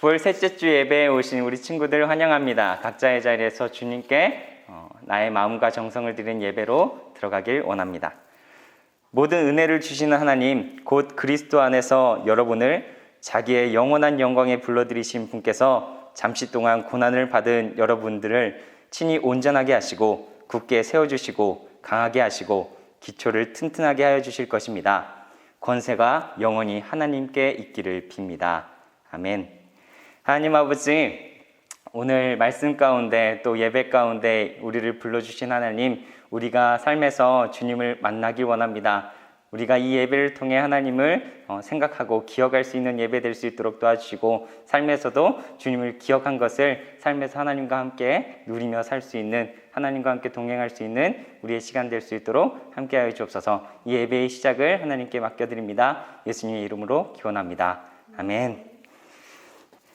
9월 셋째 주 예배에 오신 우리 친구들 환영합니다. 각자의 자리에서 주님께 어, 나의 마음과 정성을 드린 예배로 들어가길 원합니다. 모든 은혜를 주시는 하나님, 곧 그리스도 안에서 여러분을 자기의 영원한 영광에 불러들이신 분께서 잠시 동안 고난을 받은 여러분들을 친히 온전하게 하시고 굳게 세워주시고 강하게 하시고 기초를 튼튼하게 하여 주실 것입니다. 권세가 영원히 하나님께 있기를 빕니다. 아멘. 하나님 아버지, 오늘 말씀 가운데 또 예배 가운데 우리를 불러주신 하나님, 우리가 삶에서 주님을 만나기 원합니다. 우리가 이 예배를 통해 하나님을 어, 생각하고 기억할 수 있는 예배 될 수 있도록 도와주시고 삶에서도 주님을 기억한 것을 삶에서 하나님과 함께 누리며 살 수 있는 하나님과 함께 동행할 수 있는 우리의 시간 될 수 있도록 함께하여 주옵소서. 이 예배의 시작을 하나님께 맡겨드립니다. 예수님의 이름으로 기원합니다. 아멘.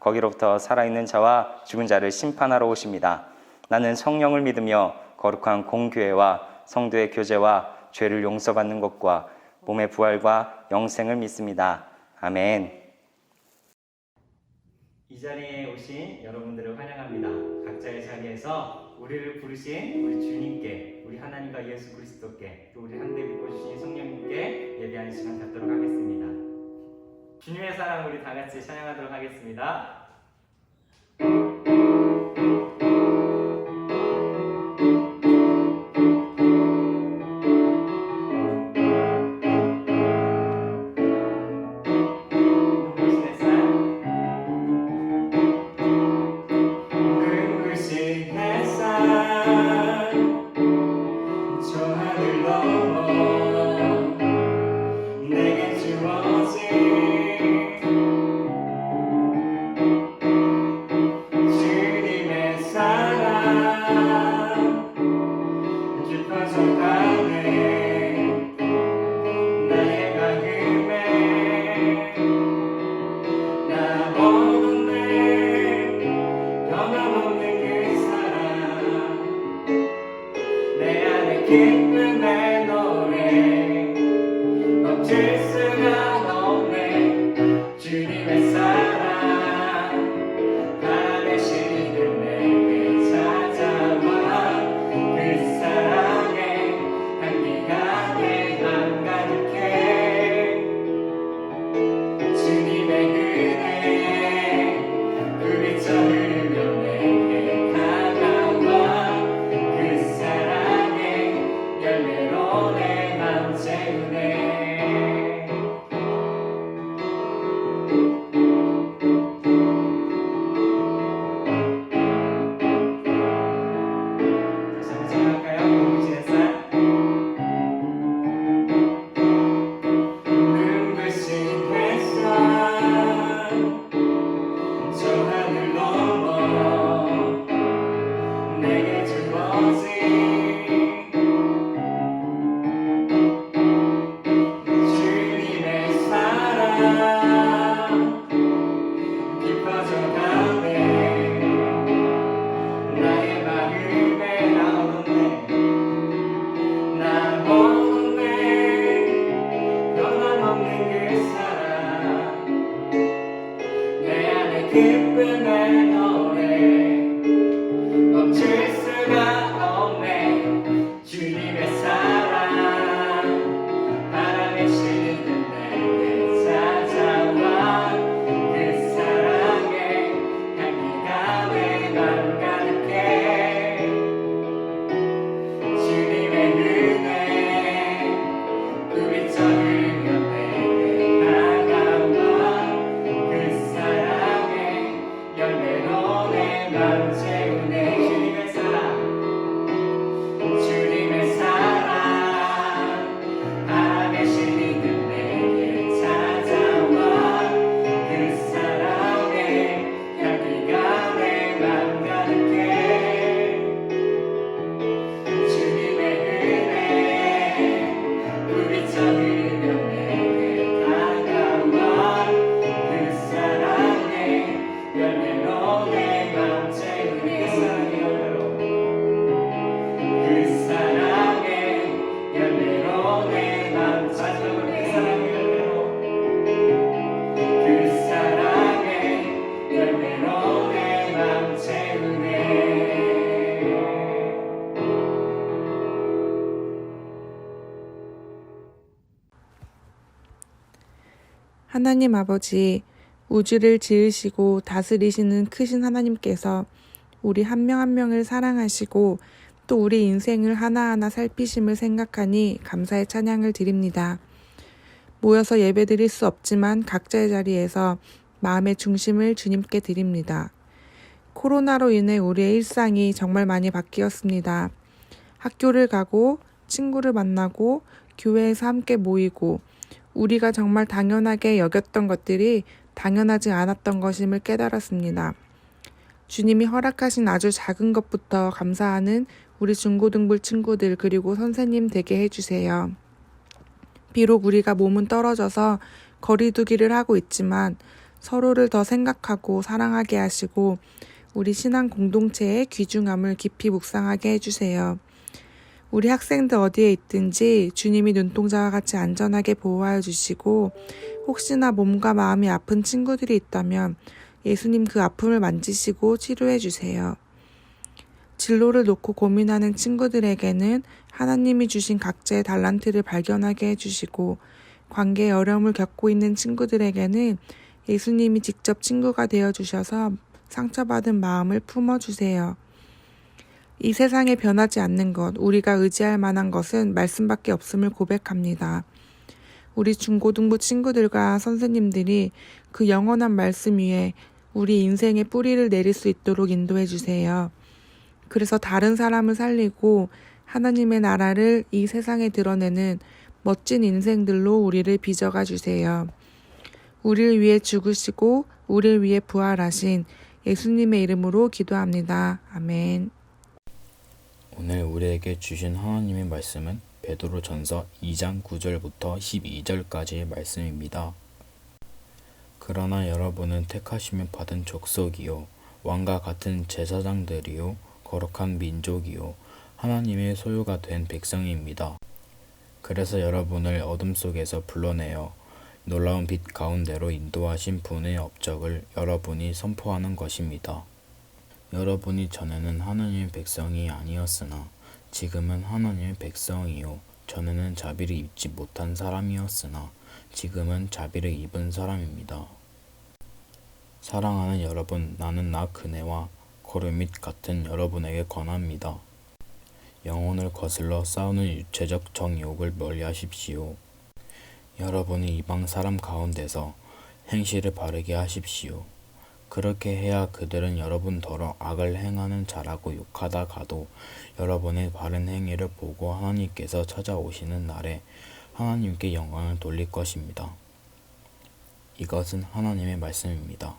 거기로부터 살아있는 자와 죽은 자를 심판하러 오십니다. 나는 성령을 믿으며 거룩한 공교회와 성도의 교제와 죄를 용서받는 것과 몸의 부활과 영생을 믿습니다. 아멘. 이 자리에 오신 여러분들을 환영합니다. 각자의 자리에서 우리를 부르신 우리 주님께, 우리 하나님과 예수 그리스도께, 또 우리 한대 믿고 주신 성령님께 예배하는 시간 갖도록 하겠습니다. 주님의 사랑 우리 다 같이 찬양하도록 하겠습니다. 깊 하나님 아버지, 우주를 지으시고 다스리시는 크신 하나님께서 우리 한명한 명을 사랑하시고 또 우리 인생을 하나하나 살피심을 생각하니 감사의 찬양을 드립니다. 모여서 예배 드릴 수 없지만 각자의 자리에서 마음의 중심을 주님께 드립니다. 코로나로 인해 우리의 일상이 정말 많이 바뀌었습니다. 학교를 가고 친구를 만나고 교회에서 함께 모이고 우리가 정말 당연하게 여겼던 것들이 당연하지 않았던 것임을 깨달았습니다. 주님이 허락하신 아주 작은 것부터 감사하는 우리 중고등부 친구들 그리고 선생님 되게 해주세요. 비록 우리가 몸은 떨어져서 거리두기를 하고 있지만 서로를 더 생각하고 사랑하게 하시고 우리 신앙 공동체의 귀중함을 깊이 묵상하게 해주세요. 우리 학생들 어디에 있든지 주님이 눈동자와 같이 안전하게 보호하여 주시고 혹시나 몸과 마음이 아픈 친구들이 있다면 예수님 그 아픔을 만지시고 치료해 주세요. 진로를 놓고 고민하는 친구들에게는 하나님이 주신 각자의 달란트를 발견하게 해주시고 관계에 어려움을 겪고 있는 친구들에게는 예수님이 직접 친구가 되어 주셔서 상처받은 마음을 품어주세요. 이 세상에 변하지 않는 것, 우리가 의지할 만한 것은 말씀밖에 없음을 고백합니다. 우리 중고등부 친구들과 선생님들이 그 영원한 말씀 위에 우리 인생의 뿌리를 내릴 수 있도록 인도해 주세요. 그래서 다른 사람을 살리고 하나님의 나라를 이 세상에 드러내는 멋진 인생들로 우리를 빚어가 주세요. 우리를 위해 죽으시고 우리를 위해 부활하신 예수님의 이름으로 기도합니다. 아멘. 오늘 우리에게 주신 하나님의 말씀은 베드로 전서 2장 9절부터 12절까지의 말씀입니다. 그러나 여러분은 택하심을 받은 족속이요 왕과 같은 제사장들이요 거룩한 민족이요 하나님의 소유가 된 백성입니다. 그래서 여러분을 어둠 속에서 불러내어 놀라운 빛 가운데로 인도하신 분의 업적을 여러분이 선포하는 것입니다. 여러분이 전에는 하나님의 백성이 아니었으나 지금은 하나님의 백성이요 전에는 자비를 입지 못한 사람이었으나 지금은 자비를 입은 사람입니다. 사랑하는 여러분, 나는 나 그네와 고르밋 같은 여러분에게 권합니다. 영혼을 거슬러 싸우는 유체적 정욕을 멀리하십시오. 여러분이 이방 사람 가운데서 행실을 바르게 하십시오. 그렇게 해야 그들은 여러분더러 악을 행하는 자라고 욕하다 가도 여러분의 바른 행위를 보고 하나님께서 찾아오시는 날에 하나님께 영광을 돌릴 것입니다. 이것은 하나님의 말씀입니다.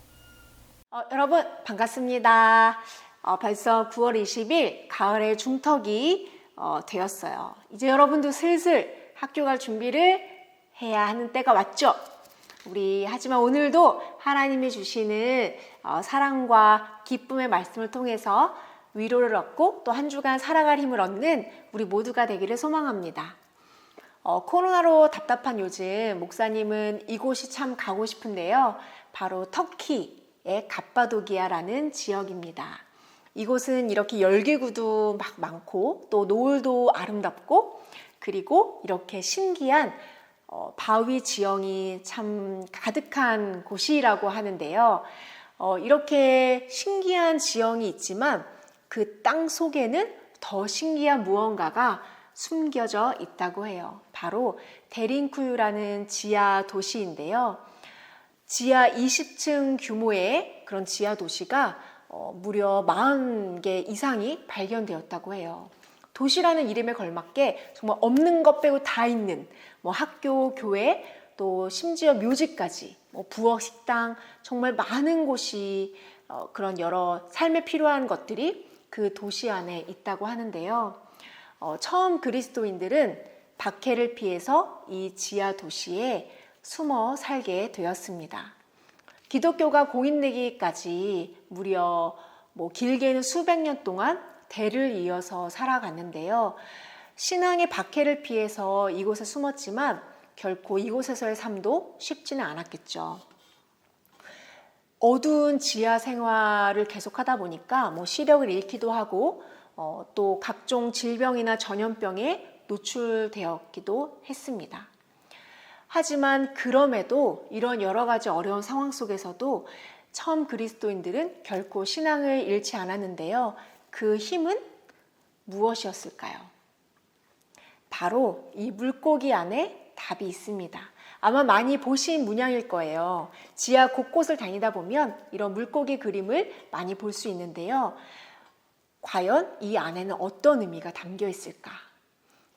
어, 여러분 반갑습니다. 어, 벌써 9월 20일 가을의 중턱이 어, 되었어요. 이제 여러분도 슬슬 학교 갈 준비를 해야 하는 때가 왔죠. 우리 하지만 오늘도 하나님이 주시는 어, 사랑과 기쁨의 말씀을 통해서 위로를 얻고 또 한 주간 살아갈 힘을 얻는 우리 모두가 되기를 소망합니다. 어, 코로나로 답답한 요즘 목사님은 이곳이 참 가고 싶은데요. 바로 터키의 갑바도기아라는 지역입니다. 이곳은 이렇게 열기구도 막 많고 또 노을도 아름답고 그리고 이렇게 신기한 어, 바위 지형이 참 가득한 곳이라고 하는데요. 어, 이렇게 신기한 지형이 있지만 그 땅 속에는 더 신기한 무언가가 숨겨져 있다고 해요. 바로 데린쿠유라는 지하 도시인데요. 지하 20층 규모의 그런 지하 도시가 어, 무려 40개 이상이 발견되었다고 해요. 도시라는 이름에 걸맞게 정말 없는 것 빼고 다 있는 뭐 학교, 교회, 또 심지어 묘지까지 뭐 부엌, 식당 정말 많은 곳이 어, 그런 여러 삶에 필요한 것들이 그 도시 안에 있다고 하는데요. 어, 처음 그리스도인들은 박해를 피해서 이 지하 도시에 숨어 살게 되었습니다. 기독교가 공인되기까지 무려 뭐 길게는 수백 년 동안 대를 이어서 살아갔는데요. 신앙의 박해를 피해서 이곳에 숨었지만 결코 이곳에서의 삶도 쉽지는 않았겠죠. 어두운 지하 생활을 계속하다 보니까 뭐 시력을 잃기도 하고 어, 또 각종 질병이나 전염병에 노출되었기도 했습니다. 하지만 그럼에도 이런 여러 가지 어려운 상황 속에서도 처음 그리스도인들은 결코 신앙을 잃지 않았는데요. 그 힘은 무엇이었을까요? 바로 이 물고기 안에 답이 있습니다. 아마 많이 보신 문양일 거예요. 지하 곳곳을 다니다 보면 이런 물고기 그림을 많이 볼 수 있는데요. 과연 이 안에는 어떤 의미가 담겨 있을까?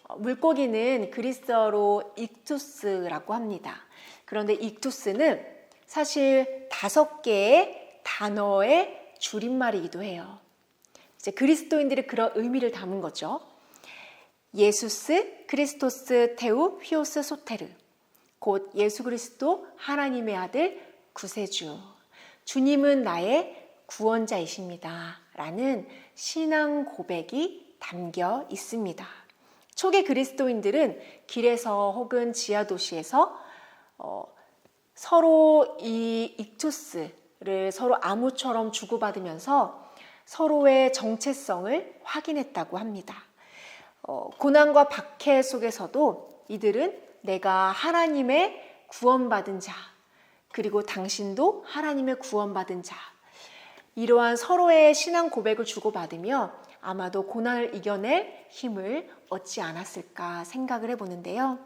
어, 물고기는 그리스어로 익투스라고 합니다. 그런데 익투스는 사실 다섯 개의 단어의 줄임말이기도 해요. 이제 그리스도인들이 그런 의미를 담은 거죠. 예수스, 크리스토스, 테우, 휘오스, 소테르. 곧 예수 그리스도 하나님의 아들 구세주. 주님은 나의 구원자이십니다. 라는 신앙 고백이 담겨 있습니다. 초기 그리스도인들은 길에서 혹은 지하 도시에서 어, 서로 이 익투스를 서로 암호처럼 주고받으면서 서로의 정체성을 확인했다고 합니다. 어, 고난과 박해 속에서도 이들은 내가 하나님의 구원받은 자, 그리고 당신도 하나님의 구원받은 자, 이러한 서로의 신앙 고백을 주고받으며 아마도 고난을 이겨낼 힘을 얻지 않았을까 생각을 해보는데요.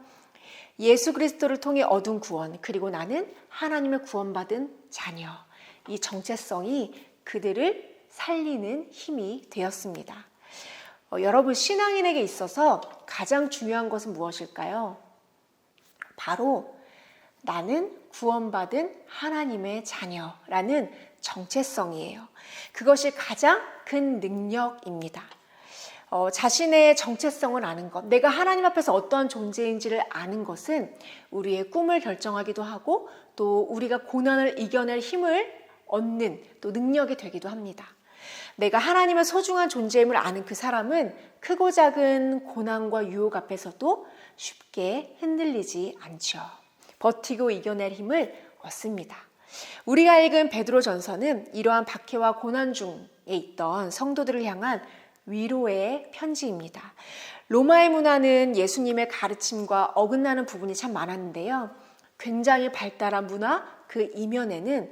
예수 그리스도를 통해 얻은 구원, 그리고 나는 하나님의 구원받은 자녀, 이 정체성이 그들을 살리는 힘이 되었습니다. 어, 여러분, 신앙인에게 있어서 가장 중요한 것은 무엇일까요? 바로 나는 구원받은 하나님의 자녀라는 정체성이에요. 그것이 가장 큰 능력입니다. 어, 자신의 정체성을 아는 것, 내가 하나님 앞에서 어떠한 존재인지를 아는 것은 우리의 꿈을 결정하기도 하고 또 우리가 고난을 이겨낼 힘을 얻는 또 능력이 되기도 합니다. 내가 하나님의 소중한 존재임을 아는 그 사람은 크고 작은 고난과 유혹 앞에서도 쉽게 흔들리지 않죠. 버티고 이겨낼 힘을 얻습니다. 우리가 읽은 베드로 전서는 이러한 박해와 고난 중에 있던 성도들을 향한 위로의 편지입니다. 로마의 문화는 예수님의 가르침과 어긋나는 부분이 참 많았는데요. 굉장히 발달한 문화 그 이면에는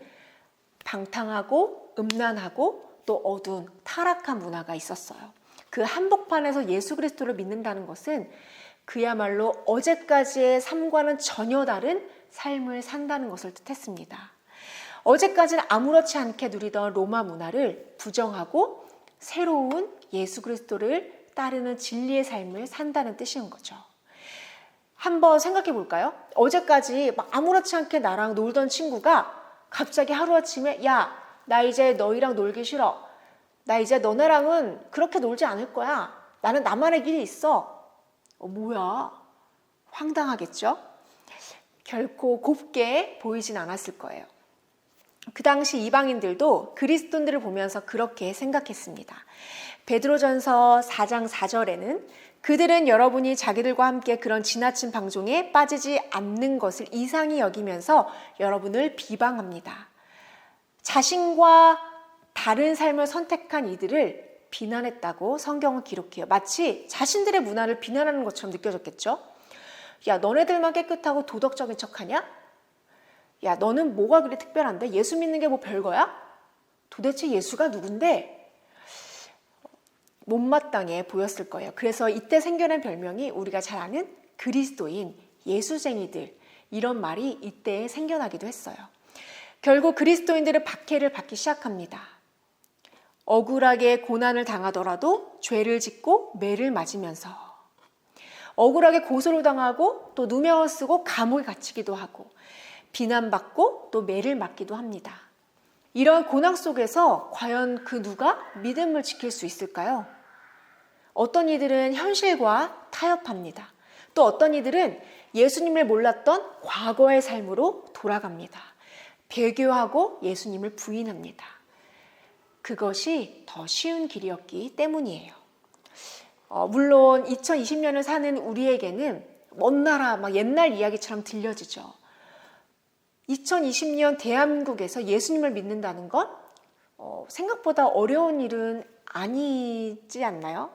방탕하고 음란하고 또 어두운 타락한 문화가 있었어요. 그 한복판에서 예수 그리스도를 믿는다는 것은 그야말로 어제까지의 삶과는 전혀 다른 삶을 산다는 것을 뜻했습니다. 어제까지는 아무렇지 않게 누리던 로마 문화를 부정하고 새로운 예수 그리스도를 따르는 진리의 삶을 산다는 뜻인 거죠. 한번 생각해 볼까요? 어제까지 막 아무렇지 않게 나랑 놀던 친구가 갑자기 하루아침에 야, 나 이제 너희랑 놀기 싫어. 나 이제 너네랑은 그렇게 놀지 않을 거야. 나는 나만의 길이 있어. 어, 뭐야? 황당하겠죠? 결코 곱게 보이진 않았을 거예요. 그 당시 이방인들도 그리스도인들을 보면서 그렇게 생각했습니다. 베드로전서 4장 4절에는 그들은 여러분이 자기들과 함께 그런 지나친 방종에 빠지지 않는 것을 이상히 여기면서 여러분을 비방합니다. 자신과 다른 삶을 선택한 이들을 비난했다고 성경은 기록해요. 마치 자신들의 문화를 비난하는 것처럼 느껴졌겠죠? 야, 너네들만 깨끗하고 도덕적인 척 하냐? 야, 너는 뭐가 그리 특별한데? 예수 믿는 게 뭐 별거야? 도대체 예수가 누군데? 못마땅해 보였을 거예요. 그래서 이때 생겨난 별명이 우리가 잘 아는 그리스도인, 예수쟁이들, 이런 말이 이때 생겨나기도 했어요. 결국 그리스도인들은 박해를 받기 시작합니다. 억울하게 고난을 당하더라도 죄를 짓고 매를 맞으면서 억울하게 고소를 당하고 또 누명을 쓰고 감옥에 갇히기도 하고 비난받고 또 매를 맞기도 합니다. 이런 고난 속에서 과연 그 누가 믿음을 지킬 수 있을까요? 어떤 이들은 현실과 타협합니다. 또 어떤 이들은 예수님을 몰랐던 과거의 삶으로 돌아갑니다. 배교하고 예수님을 부인합니다. 그것이 더 쉬운 길이었기 때문이에요. 어, 물론 2020년을 사는 우리에게는 먼 나라, 막 옛날 이야기처럼 들려지죠. 2020년 대한민국에서 예수님을 믿는다는 건 어, 생각보다 어려운 일은 아니지 않나요?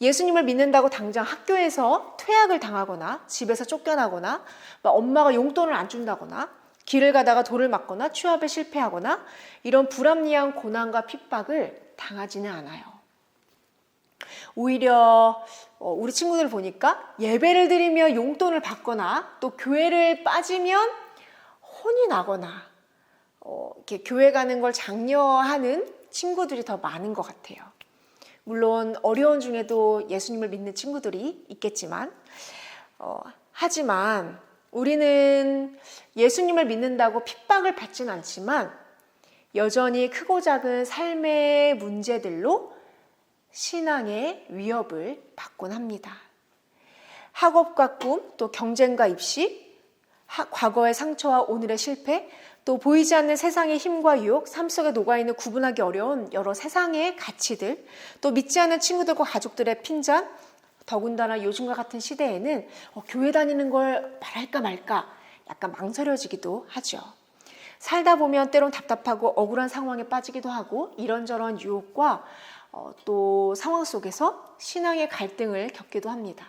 예수님을 믿는다고 당장 학교에서 퇴학을 당하거나 집에서 쫓겨나거나 막 엄마가 용돈을 안 준다거나 길을 가다가 돌을 맞거나 취업에 실패하거나 이런 불합리한 고난과 핍박을 당하지는 않아요. 오히려 어, 우리 친구들 보니까 예배를 드리며 용돈을 받거나 또 교회를 빠지면 혼이 나거나 어, 이렇게 교회 가는 걸 장려하는 친구들이 더 많은 것 같아요. 물론 어려운 중에도 예수님을 믿는 친구들이 있겠지만, 어, 하지만 우리는 예수님을 믿는다고 핍박을 받진 않지만 여전히 크고 작은 삶의 문제들로 신앙의 위협을 받곤 합니다. 학업과 꿈, 또 경쟁과 입시, 하- 과거의 상처와 오늘의 실패, 또 보이지 않는 세상의 힘과 유혹, 삶 속에 녹아있는 구분하기 어려운 여러 세상의 가치들, 또 믿지 않는 친구들과 가족들의 핀잔, 더군다나 요즘과 같은 시대에는 어, 교회 다니는 걸 말할까 말까 약간 망설여지기도 하죠. 살다 보면 때론 답답하고 억울한 상황에 빠지기도 하고 이런저런 유혹과 어, 또 상황 속에서 신앙의 갈등을 겪기도 합니다.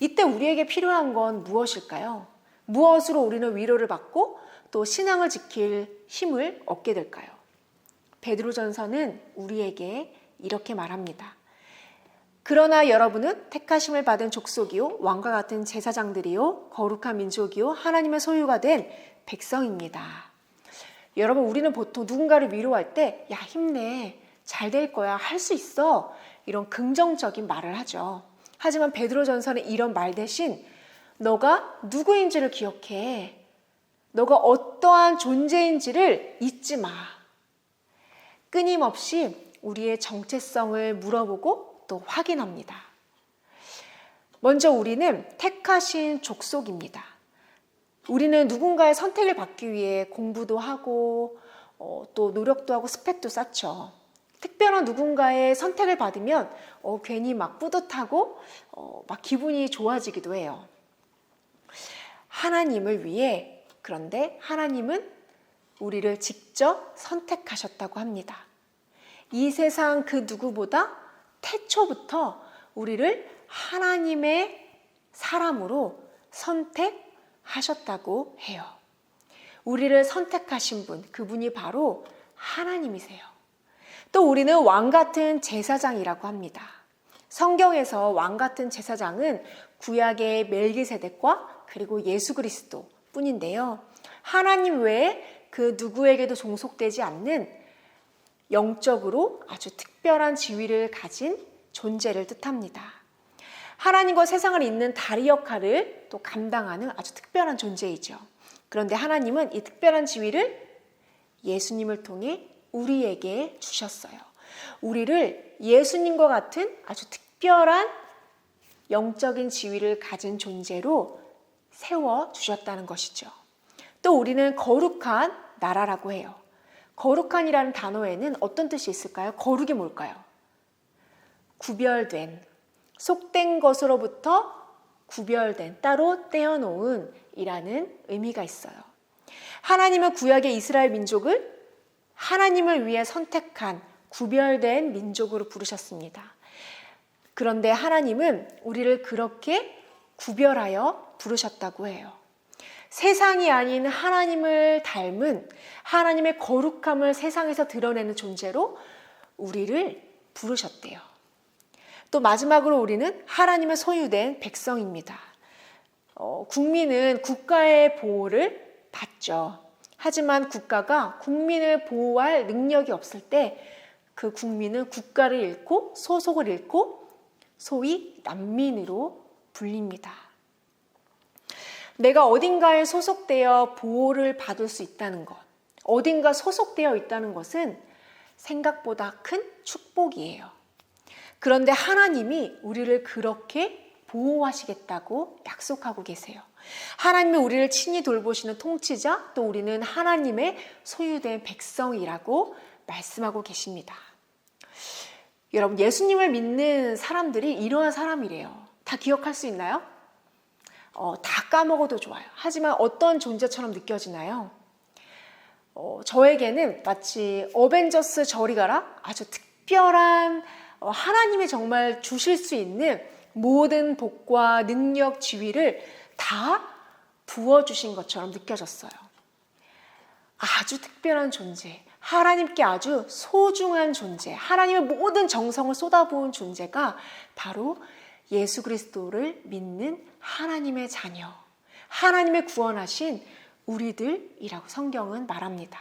이때 우리에게 필요한 건 무엇일까요? 무엇으로 우리는 위로를 받고 또 신앙을 지킬 힘을 얻게 될까요? 베드로전서는 우리에게 이렇게 말합니다. 그러나 여러분은 택하심을 받은 족속이요 왕과 같은 제사장들이요 거룩한 민족이요 하나님의 소유가 된 백성입니다. 여러분 우리는 보통 누군가를 위로할 때 야 힘내 잘 될 거야 할 수 있어 이런 긍정적인 말을 하죠. 하지만 베드로전서는 이런 말 대신 너가 누구인지를 기억해. 너가 어떠한 존재인지를 잊지 마. 끊임없이 우리의 정체성을 물어보고 또 확인합니다. 먼저 우리는 택하신 족속입니다. 우리는 누군가의 선택을 받기 위해 공부도 하고 어, 또 노력도 하고 스펙도 쌓죠. 특별한 누군가의 선택을 받으면 어, 괜히 막 뿌듯하고 어, 막 기분이 좋아지기도 해요. 하나님을 위해 그런데 하나님은 우리를 직접 선택하셨다고 합니다. 이 세상 그 누구보다 태초부터 우리를 하나님의 사람으로 선택하셨다고 해요. 우리를 선택하신 분, 그분이 바로 하나님이세요. 또 우리는 왕 같은 제사장이라고 합니다. 성경에서 왕 같은 제사장은 구약의 멜기세덱과 그리고 예수 그리스도 뿐인데요. 하나님 외에 그 누구에게도 종속되지 않는 영적으로 아주 특 별한 지위를 가진 존재를 뜻합니다. 하나님과 세상을 잇는 다리 역할을 또 감당하는 아주 특별한 존재이죠. 그런데 하나님은 이 특별한 지위를 예수님을 통해 우리에게 주셨어요. 우리를 예수님과 같은 아주 특별한 영적인 지위를 가진 존재로 세워 주셨다는 것이죠. 또 우리는 거룩한 나라라고 해요. 거룩한이라는 단어에는 어떤 뜻이 있을까요? 거룩이 뭘까요? 구별된, 속된 것으로부터 구별된, 따로 떼어놓은 이라는 의미가 있어요. 하나님은 구약의 이스라엘 민족을 하나님을 위해 선택한 구별된 민족으로 부르셨습니다. 그런데 하나님은 우리를 그렇게 구별하여 부르셨다고 해요. 세상이 아닌 하나님을 닮은 하나님의 거룩함을 세상에서 드러내는 존재로 우리를 부르셨대요. 또 마지막으로 우리는 하나님의 소유된 백성입니다. 어, 국민은 국가의 보호를 받죠. 하지만 국가가 국민을 보호할 능력이 없을 때 그 국민은 국가를 잃고 소속을 잃고 소위 난민으로 불립니다. 내가 어딘가에 소속되어 보호를 받을 수 있다는 것, 어딘가 소속되어 있다는 것은 생각보다 큰 축복이에요. 그런데 하나님이 우리를 그렇게 보호하시겠다고 약속하고 계세요. 하나님이 우리를 친히 돌보시는 통치자, 또 우리는 하나님의 소유된 백성이라고 말씀하고 계십니다. 여러분, 예수님을 믿는 사람들이 이러한 사람이래요. 다 기억할 수 있나요? 어, 다 까먹어도 좋아요. 하지만 어떤 존재처럼 느껴지나요? 어, 저에게는 마치 어벤져스 저리 가라 아주 특별한 어, 하나님이 정말 주실 수 있는 모든 복과 능력, 지위를 다 부어주신 것처럼 느껴졌어요. 아주 특별한 존재, 하나님께 아주 소중한 존재, 하나님의 모든 정성을 쏟아부은 존재가 바로 예수 그리스도를 믿는 하나님의 자녀, 하나님의 구원하신 우리들이라고 성경은 말합니다.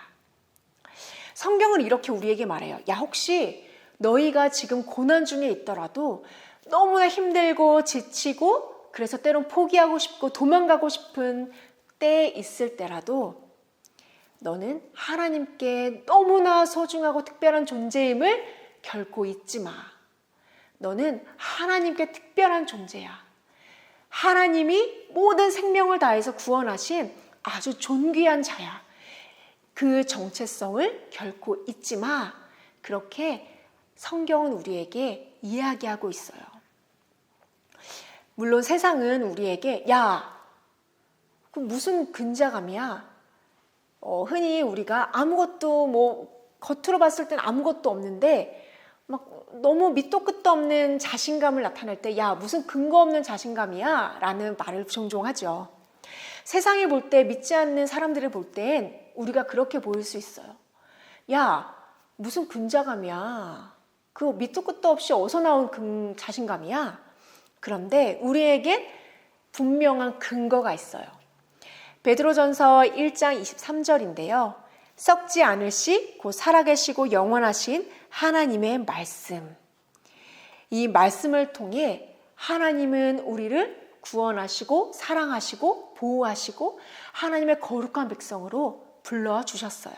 성경은 이렇게 우리에게 말해요. 야, 혹시 너희가 지금 고난 중에 있더라도 너무나 힘들고 지치고 그래서 때론 포기하고 싶고 도망가고 싶은 때에 있을 때라도 너는 하나님께 너무나 소중하고 특별한 존재임을 결코 잊지 마. 너는 하나님께 특별한 존재야. 하나님이 모든 생명을 다해서 구원하신 아주 존귀한 자야. 그 정체성을 결코 잊지 마. 그렇게 성경은 우리에게 이야기하고 있어요. 물론 세상은 우리에게 야, 그 무슨 근자감이야? 어, 흔히 우리가 아무것도 뭐 겉으로 봤을 땐 아무것도 없는데 막 너무 밑도 끝도 없는 자신감을 나타낼 때 야 무슨 근거 없는 자신감이야 라는 말을 종종 하죠. 세상에 볼 때 믿지 않는 사람들을 볼 땐 우리가 그렇게 보일 수 있어요. 야 무슨 근자감이야. 그 밑도 끝도 없이 어디서 나온 근 자신감이야. 그런데 우리에겐 분명한 근거가 있어요. 베드로전서 1장 23절인데요. 썩지 않으시 곧 살아계시고 영원하신 하나님의 말씀. 이 말씀을 통해 하나님은 우리를 구원하시고 사랑하시고 보호하시고 하나님의 거룩한 백성으로 불러 주셨어요.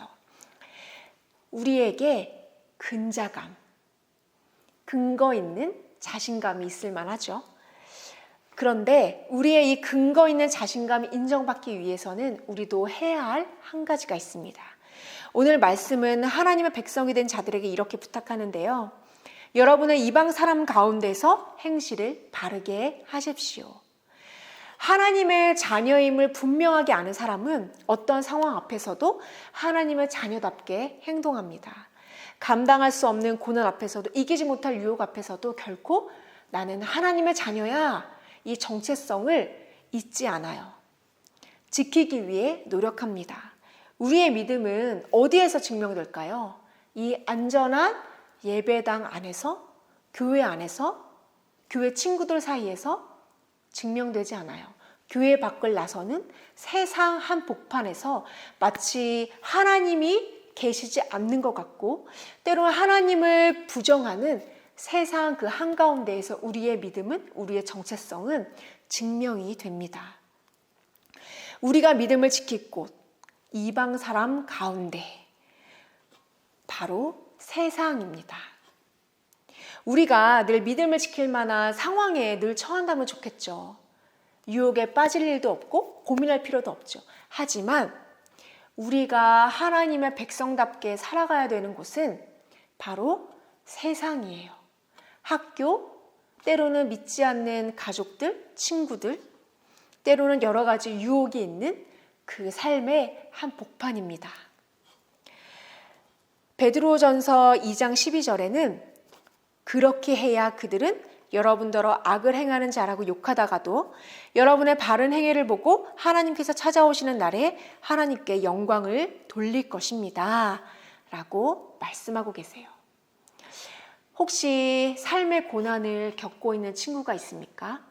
우리에게 근자감, 근거 있는 자신감이 있을 만하죠. 그런데 우리의 이 근거 있는 자신감이 인정받기 위해서는 우리도 해야 할 한 가지가 있습니다. 오늘 말씀은 하나님의 백성이 된 자들에게 이렇게 부탁하는데요. 여러분은 이방 사람 가운데서 행실을 바르게 하십시오. 하나님의 자녀임을 분명하게 아는 사람은 어떤 상황 앞에서도 하나님의 자녀답게 행동합니다. 감당할 수 없는 고난 앞에서도 이기지 못할 유혹 앞에서도 결코 나는 하나님의 자녀야 이 정체성을 잊지 않아요. 지키기 위해 노력합니다. 우리의 믿음은 어디에서 증명될까요? 이 안전한 예배당 안에서, 교회 안에서, 교회 친구들 사이에서 증명되지 않아요. 교회 밖을 나서는 세상 한 복판에서 마치 하나님이 계시지 않는 것 같고, 때로는 하나님을 부정하는 세상 그 한가운데에서 우리의 믿음은, 우리의 정체성은 증명이 됩니다. 우리가 믿음을 지킬 곳, 이방 사람 가운데, 바로 세상입니다. 우리가 늘 믿음을 지킬 만한 상황에 늘 처한다면 좋겠죠. 유혹에 빠질 일도 없고 고민할 필요도 없죠. 하지만 우리가 하나님의 백성답게 살아가야 되는 곳은 바로 세상이에요. 학교, 때로는 믿지 않는 가족들, 친구들, 때로는 여러 가지 유혹이 있는 그 삶의 한 복판입니다. 베드로전서 2장 12절에는 그렇게 해야 그들은 여러분더러 악을 행하는 자라고 욕하다가도 여러분의 바른 행위를 보고 하나님께서 찾아오시는 날에 하나님께 영광을 돌릴 것입니다. 라고 말씀하고 계세요. 혹시 삶의 고난을 겪고 있는 친구가 있습니까?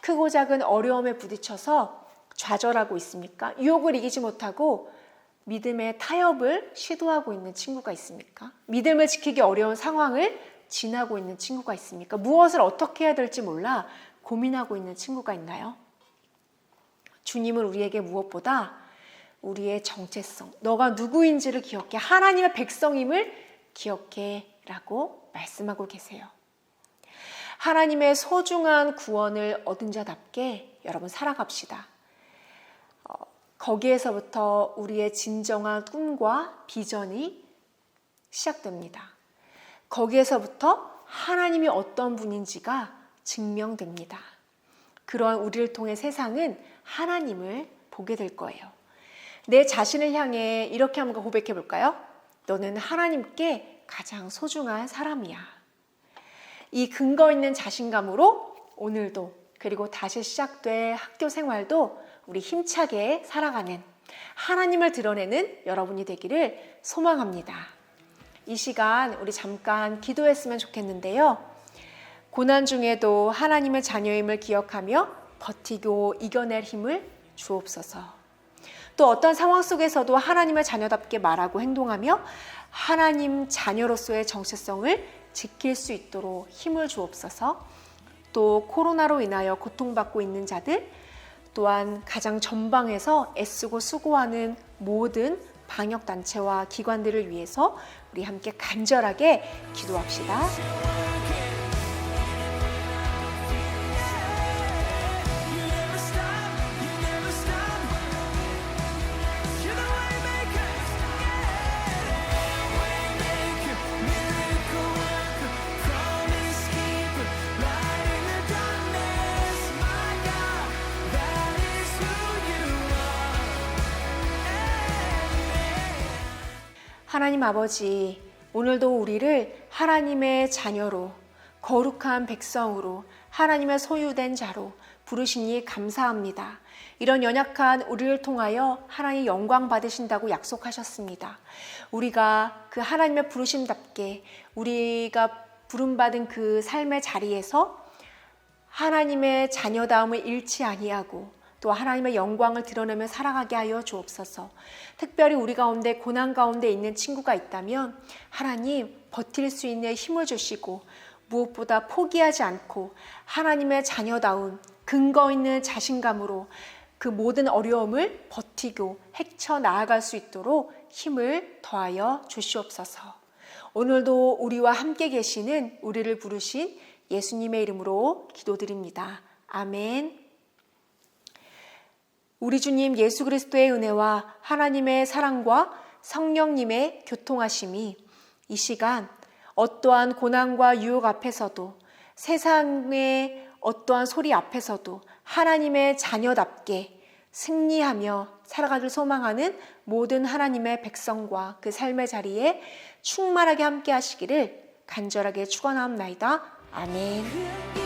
크고 작은 어려움에 부딪혀서 좌절하고 있습니까? 유혹을 이기지 못하고 믿음의 타협을 시도하고 있는 친구가 있습니까? 믿음을 지키기 어려운 상황을 지나고 있는 친구가 있습니까? 무엇을 어떻게 해야 될지 몰라 고민하고 있는 친구가 있나요? 주님은 우리에게 무엇보다 우리의 정체성, 너가 누구인지를 기억해, 하나님의 백성임을 기억해 라고 말씀하고 계세요. 하나님의 소중한 구원을 얻은 자답게 여러분 살아갑시다. 어, 거기에서부터 우리의 진정한 꿈과 비전이 시작됩니다. 거기에서부터 하나님이 어떤 분인지가 증명됩니다. 그런 우리를 통해 세상은 하나님을 보게 될 거예요. 내 자신을 향해 이렇게 한번 고백해 볼까요? 너는 하나님께 가장 소중한 사람이야. 이 근거 있는 자신감으로 오늘도 그리고 다시 시작될 학교 생활도 우리 힘차게 살아가는 하나님을 드러내는 여러분이 되기를 소망합니다. 이 시간 우리 잠깐 기도했으면 좋겠는데요. 고난 중에도 하나님의 자녀임을 기억하며 버티고 이겨낼 힘을 주옵소서. 또 어떤 상황 속에서도 하나님의 자녀답게 말하고 행동하며 하나님 자녀로서의 정체성을 지킬 수 있도록 힘을 주옵소서. 또 코로나로 인하여 고통받고 있는 자들, 또한 가장 전방에서 애쓰고 수고하는 모든 방역 단체와 기관들을 위해서 우리 함께 간절하게 기도합시다. 하나님 아버지, 오늘도 우리를 하나님의 자녀로, 거룩한 백성으로, 하나님의 소유된 자로 부르시니 감사합니다. 이런 연약한 우리를 통하여 하나님 영광 받으신다고 약속하셨습니다. 우리가 그 하나님의 부르심답게 우리가 부름받은 그 삶의 자리에서 하나님의 자녀다움을 잃지 아니하고 또 하나님의 영광을 드러내며 살아가게 하여 주옵소서. 특별히 우리 가운데 고난 가운데 있는 친구가 있다면 하나님 버틸 수 있는 힘을 주시고 무엇보다 포기하지 않고 하나님의 자녀다운 근거 있는 자신감으로 그 모든 어려움을 버티고 헤쳐 나아갈 수 있도록 힘을 더하여 주시옵소서. 오늘도 우리와 함께 계시는 우리를 부르신 예수님의 이름으로 기도드립니다. 아멘. 우리 주님 예수 그리스도의 은혜와 하나님의 사랑과 성령님의 교통하심이 이 시간 어떠한 고난과 유혹 앞에서도 세상의 어떠한 소리 앞에서도 하나님의 자녀답게 승리하며 살아가길 소망하는 모든 하나님의 백성과 그 삶의 자리에 충만하게 함께 하시기를 간절하게 축원하옵나이다. 아멘.